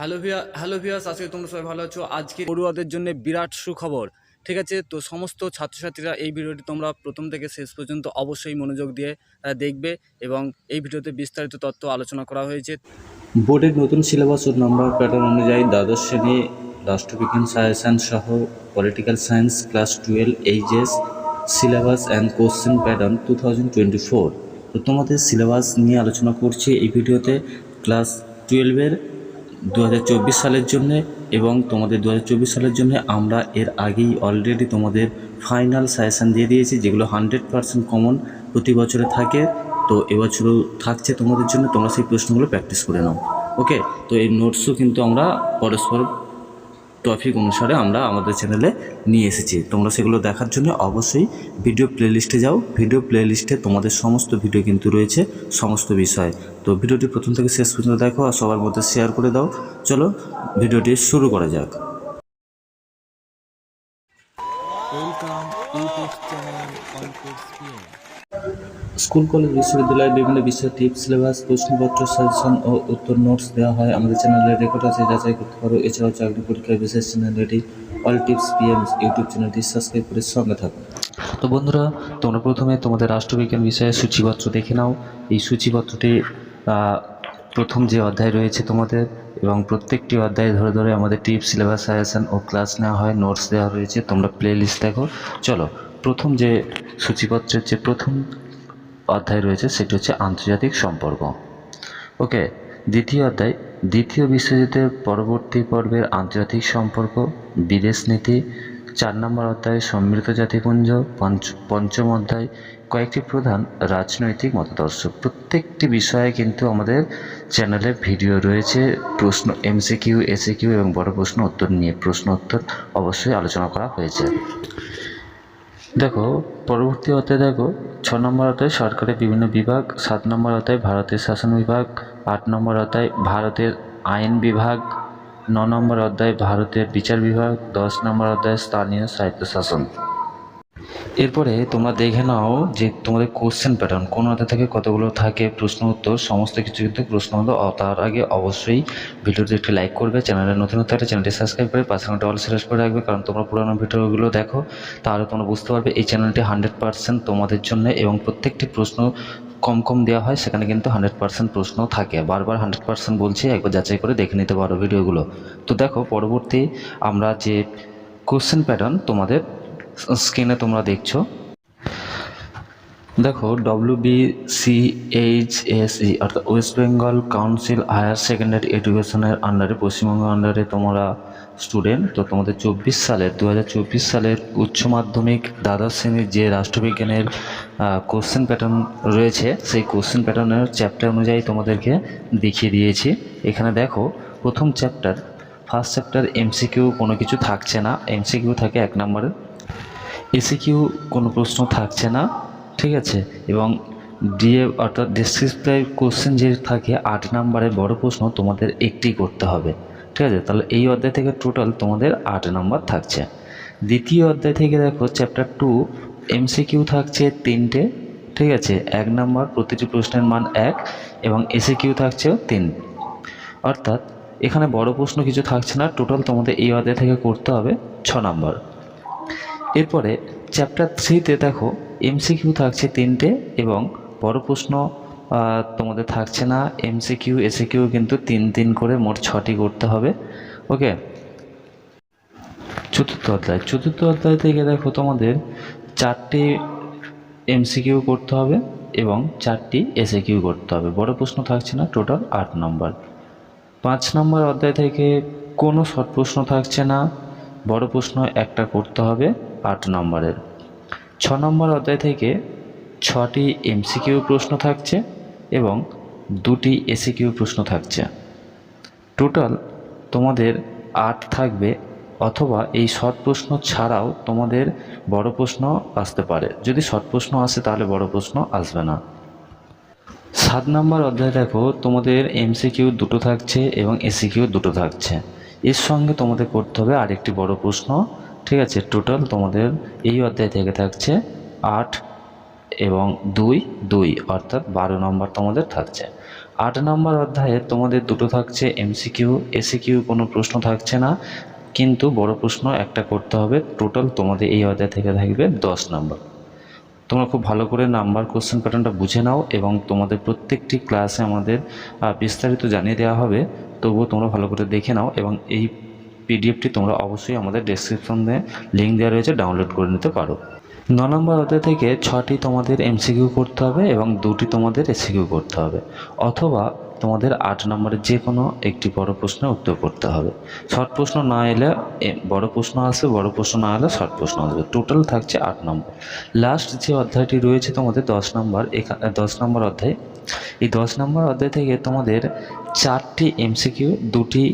Hello Villa, hello ভিয়াস আজকে তোমরা সবাই ভালো আছো? আজকে পড়ুয়াদের জন্য বিরাট সুখবর, ঠিক আছে? তো সমস্ত ছাত্রছাত্রীরা এই ভিডিওটি তোমরা প্রথম থেকে শেষ পর্যন্ত অবশ্যই মনোযোগ দিয়ে দেখবে এবং এই ভিডিওতে বিস্তারিত তথ্য আলোচনা করা হয়েছে। বোর্ডের নতুন সিলেবাস ও নাম্বার প্যাটার্ন অনুযায়ী দ্বাদশ শ্রেণি রাষ্ট্রবিজ্ঞান সাজেশন সহ political science class twelve HS syllabus and question pattern two thousand twenty four. তো তোমাদের সিলেবাস নিয়ে আলোচনা করছি এই ভিডিওতে। ক্লাস টুয়েলভের দু হাজার চব্বিশ সালের জন্য এবং তোমাদের দু হাজার চব্বিশ সালের জন্য আমরা এর আগেই অলরেডি তোমাদের ফাইনাল সাজেশান দিয়ে দিয়েছি, যেগুলো হান্ড্রেড পারসেন্ট কমন প্রতি বছরে থাকে। তো এবছরও থাকছে তোমাদের জন্য, তোমরা সেই প্রশ্নগুলো প্র্যাকটিস করে নাও। ওকে তো এই নোটসও কিন্তু আমরা পরস্পর টপিক অনুসারে আমরা আমাদের চ্যানেলে নিয়ে এসেছি। তোমরা সেগুলো দেখার জন্য অবশ্যই ভিডিও প্লেলিস্টে যাও। ভিডিও প্লেলিস্টে তোমাদের সমস্ত ভিডিও কিন্তু রয়েছে, সমস্ত বিষয়। তো ভিডিওটি প্রথম থেকে শেষ পর্যন্ত দেখো আর সবার মধ্যে শেয়ার করে দাও। চলো ভিডিওটি শুরু করা যাক। Welcome YouTube channel school, college বিশ্ববিদ্যালয়ে বিভিন্ন বিষয় টিপস সিলেবাস, প্রশ্নপত্র, সাজেশন ও উত্তর নোটস দেওয়া হয়। আমাদের চ্যানেলে রেকর্ড আছে, যাচাই করতে পারো। এছাড়াও চাকরি পরীক্ষার বিশেষ চ্যানেলটি অল টিপস পিএম ইউটিউব চ্যানেলটি সাবস্ক্রাইব করে সঙ্গে থাকো তো বন্ধুরা, তোমরা প্রথমে তোমাদের রাষ্ট্রবিজ্ঞান বিষয়ে সূচিপত্র দেখে নাও। এই সূচিপত্রটি প্রথম যে অধ্যায় রয়েছে তোমাদের এবং প্রত্যেকটি অধ্যায় ধরে ধরে আমাদের টিপস সিলেবাস, সাজেশন ও ক্লাস নেওয়া হয়, নোটস দেওয়া রয়েছে। তোমরা প্লে লিস্ট দেখো। চলো, প্রথম যে সূচিপত্রের যে প্রথম অধ্যায় রয়েছে, সেটি হচ্ছে আন্তর্জাতিক সম্পর্ক। ওকে দ্বিতীয় অধ্যায়, দ্বিতীয় বিশ্বযুদ্ধের পরবর্তী পর্বের আন্তর্জাতিক সম্পর্ক, বিদেশ নীতি, চার নম্বর অধ্যায় সম্মিলিত জাতিপুঞ্জ, পঞ্চ, পঞ্চম অধ্যায়, কয়েকটি প্রধান রাজনৈতিক মতাদর্শ। প্রত্যেকটি বিষয়ে কিন্তু আমাদের চ্যানেলে ভিডিও রয়েছে, প্রশ্ন, এমসিকিউ, এসিকিউ এবং বড় প্রশ্ন উত্তর নিয়ে প্রশ্ন উত্তর অবশ্যই আলোচনা করা হয়েছে। দেখো, পরবর্তী অধ্যায় দেখো, ছ নম্বর অধ্যায় সরকারের বিভিন্ন বিভাগ, সাত নম্বর অধ্যায় ভারতের শাসন বিভাগ, আট নম্বর অধ্যায় ভারতের আইন বিভাগ, ন নম্বর অধ্যায় ভারতের বিচার বিভাগ, দশ নম্বর অধ্যায় স্থানীয় স্বায়ত্তশাসন এরপরে তোমরা দেখে নাও যে তোমাদের কোশ্চেন প্যাটার্ন কোন অধ্যায় থেকে কতগুলো থাকে, প্রশ্ন উত্তর, সমস্ত কিছু কিন্তু প্রশ্ন হলো তার আগে অবশ্যই ভিডিওটি একটি লাইক করবে চ্যানেলে নতুন হতে চ্যানেলটি সাবস্ক্রাইব করে পাশে অল সিলেক্ট করে রাখবে, কারণ তোমরা পুরোনো ভিডিওগুলো দেখো, তাহলে তোমরা বুঝতে পারবে এই চ্যানেলটি হান্ড্রেড পার্সেন্ট তোমাদের জন্য এবং প্রত্যেকটি প্রশ্ন কম কম দেওয়া হয়, সেখানে কিন্তু হান্ড্রেড পার্সেন্ট প্রশ্ন থাকে। বারবার হান্ড্রেড পার্সেন্ট বলছি, একবার যাচাই করে দেখে নিতে পারো ভিডিওগুলো। তো দেখো, পরবর্তী আমরা যে কোশ্চেন প্যাটার্ন তোমাদের স্ক্রিনে তোমরা দেখছ। দেখো W B C H S E অর্থাৎ West Bengal council higher secondary এডুকেশনের আন্ডারে পশ্চিমবঙ্গ আন্ডারে তোমরা স্টুডেন্ট তো তোমাদের চব্বিশ সালের দু হাজার চব্বিশ সালের উচ্চ মাধ্যমিক দ্বাদশ শ্রেণির যে রাষ্ট্রবিজ্ঞানের কোশ্চেন প্যাটার্ন রয়েছে, সেই কোশ্চেন প্যাটার্নের চ্যাপ্টার অনুযায়ী তোমাদেরকে দেখিয়ে দিয়েছি। এখানে দেখো, প্রথম চ্যাপ্টার ফার্স্ট চ্যাপ্টার এমসিকিউ কোনো কিছু থাকছে না। এমসিকিউ থাকে এক নম্বরের এসিকিউ কোনো প্রশ্ন থাকছে না, ঠিক আছে? এবং ডিএ অর্থাৎ ডিসক্রিপটিভ কোশ্চেন যে থাকে, আট নম্বরের বড় প্রশ্ন তোমাদের একটি করতে হবে, ঠিক আছে? তাহলে এই অধ্যায় থেকে টোটাল তোমাদের আট নাম্বার থাকছে। দ্বিতীয় অধ্যায় থেকে দেখো চ্যাপ্টার টু এমসিকিউ থাকছে তিনটে, ঠিক আছে? এক নম্বর প্রতিটি প্রশ্নের মান এক এবং এসিকিউ থাকছেও তিন। অর্থাৎ এখানে বড় প্রশ্ন কিছু থাকছে না টোটাল তোমাদের এই অধ্যায় থেকে করতে হবে ছ নম্বর। এরপরে চ্যাপ্টার থ্রিতে দেখো এমসিকিউ থাকছে তিনটে এবং বড় প্রশ্ন তোমাদের থাকছে না। এমসিকিউ এসিকিউ কিন্তু তিন তিন করে মোট ছটি করতে হবে। ওকে চতুর্থ অধ্যায়। চতুর্থ অধ্যায় থেকে দেখো তোমাদের চারটি এমসিকিউ করতে হবে এবং চারটি এসিকিউ করতে হবে। বড় প্রশ্ন থাকছে না টোটাল আট নম্বর পাঁচ নম্বর অধ্যায় থেকে কোনো শর্ট প্রশ্ন থাকছে না। বড় প্রশ্ন একটা করতে হবে। আট নম্বরের। ছ নম্বর অধ্যায় থেকে ছটি এমসিকিউ প্রশ্ন থাকছে এবং দুটি এসিকিউ প্রশ্ন থাকছে। টোটাল তোমাদের আট থাকবে অথবা এই শর্ট প্রশ্ন ছাড়াও তোমাদের বড় প্রশ্ন আসতে পারে। যদি শর্ট প্রশ্ন আসে তাহলে বড় প্রশ্ন আসবে না। সাত নম্বর অধ্যায় দেখো, তোমাদের এমসিকিউ দুটো থাকছে এবং এসিকিউ দুটো থাকছে। এর সঙ্গে তোমাদের করতে হবে আরেকটি বড় প্রশ্ন ঠিক আছে টোটাল তোমাদের এই অধ্যায় থেকে থাকছে আট এবং দুই দুই, অর্থাৎ বারো নম্বর তোমাদের থাকছে। আট নম্বর অধ্যায়ে তোমাদের দুটো থাকছে এমসিকিউ এসিকিউ কোনো প্রশ্ন থাকছে না, কিন্তু বড় প্রশ্ন একটা করতে হবে টোটাল তোমাদের এই অধ্যায় থেকে থাকবে দশ নম্বর। তোমরা খুব ভালো করে নাম্বার কোশ্চেন প্যাটার্নটা বুঝে নাও এবং তোমাদের প্রত্যেকটি ক্লাসে আমাদের বিস্তারিত জানিয়ে দেওয়া হবে, তবুও তোমরা ভালো করে দেখে নাও এবং এই পিডিএফটি তোমরা অবশ্যই আমাদের ডেসক্রিপশনে লিঙ্ক দেওয়া রয়েছে ডাউনলোড করে নিতে পারো। ন নম্বর অধ্যায় থেকে ছটি তোমাদের এমসিকিউ করতে হবে এবং দুটি তোমাদের এসিকিউ করতে হবে। অথবা তোমাদের আট নম্বরের যে কোনো একটি বড় প্রশ্নের উত্তর করতে হবে। শর্ট প্রশ্ন না এলে বড় প্রশ্ন আসবে, বড় প্রশ্ন না এলে শর্ট প্রশ্ন আসবে। টোটাল থাকছে আট নম্বর। লাস্ট যে অধ্যায়টি রয়েছে তোমাদের দশ নম্বর এখানে দশ নম্বর অধ্যায়, এই দশ নম্বর অধ্যায় থেকে তোমাদের চারটি এমসিকিউ দুটি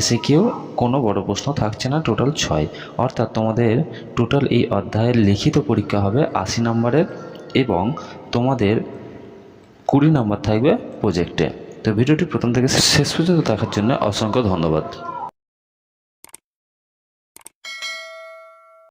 এসিকিউ কোনো বড় প্রশ্ন থাকছে না টোটাল ছয়। অর্থাৎ তোমাদের টোটাল এই অধ্যায়ের লিখিত পরীক্ষা হবে আশি নম্বরের এবং তোমাদের কুড়ি নম্বর থাকবে প্রজেক্টে তো ভিডিওটি প্রথম থেকে শেষ পর্যন্ত দেখার জন্য অসংখ্য ধন্যবাদ।